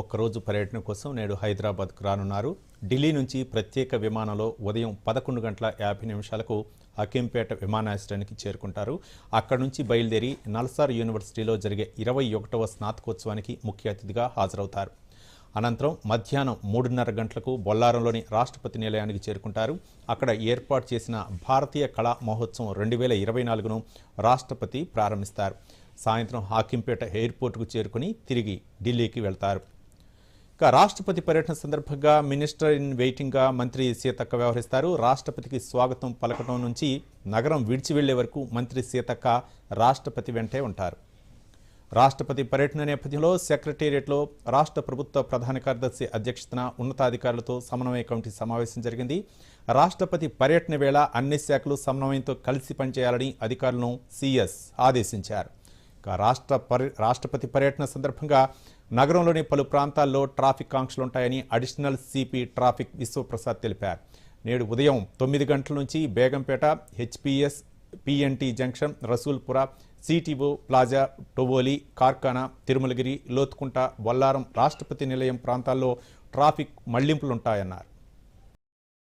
ఒక్కరోజు పర్యటన కోసం నేడు హైదరాబాద్కు రానున్నారు. ఢిల్లీ నుంచి ప్రత్యేక విమానంలో ఉదయం పదకొండు గంటల యాభై నిమిషాలకు అకింపేట విమానాశ్రయానికి చేరుకుంటారు. అక్కడి నుంచి బయలుదేరి నల్సార్ యూనివర్సిటీలో జరిగే ఇరవై ఒకటవ స్నాతకోత్సవానికి ముఖ్య అతిథిగా హాజరవుతారు. అనంతరం మధ్యాహ్నం మూడున్నర గంటలకు బొల్లారంలోని రాష్ట్రపతి నిలయానికి చేరుకుంటారు. అక్కడ ఏర్పాటు చేసిన భారతీయ కళా మహోత్సవం రెండు వేల ఇరవై నాలుగును రాష్ట్రపతి ప్రారంభిస్తారు. సాయంత్రం హాకింపేట ఎయిర్పోర్టుకు చేరుకుని తిరిగి ఢిల్లీకి వెళ్తారు. రాష్ట్రపతి పర్యటన సందర్భంగా మినిస్టర్ ఇన్ వెయిటింగ్గా మంత్రి సీతక్క వ్యవహరిస్తారు. రాష్ట్రపతికి స్వాగతం పలకటం నుంచి నగరం విడిచి వెళ్ళే వరకు మంత్రి సీతక్క రాష్ట్రపతి వెంటే ఉంటారు. రాష్ట్రపతి పర్యటన నేపథ్యంలో సెక్రటేరియట్లో రాష్ట్ర ప్రభుత్వ ప్రధాన కార్యదర్శి అధ్యక్షతన ఉన్నతాధికారులతో సమన్వయ కమిటీ సమావేశం జరిగింది. రాష్ట్రపతి పర్యటన వేళ అన్ని శాఖలు సమన్వయంతో కలిసి పనిచేయాలని అధికారులను సీఎస్ ఆదేశించారు. రాష్ట్ర రాష్ట్రపతి పర్యటన సందర్భంగా నగరంలోని పలు ప్రాంతాల్లో ట్రాఫిక్ ఆంక్షలుంటాయని అడిషనల్ సిపి ట్రాఫిక్ విశ్వప్రసాద్ తెలిపారు. నేడు ఉదయం తొమ్మిది గంటల నుంచి Begumpet HPS PNT junction Rasoolpura CTO plaza Tivoli Karkhana Tirumalagiri Lothukunta Bolarum Rashtrapati Nilayam ప్రాంతాల్లో ట్రాఫిక్ మళ్ళింపులుంటాయన్నారు.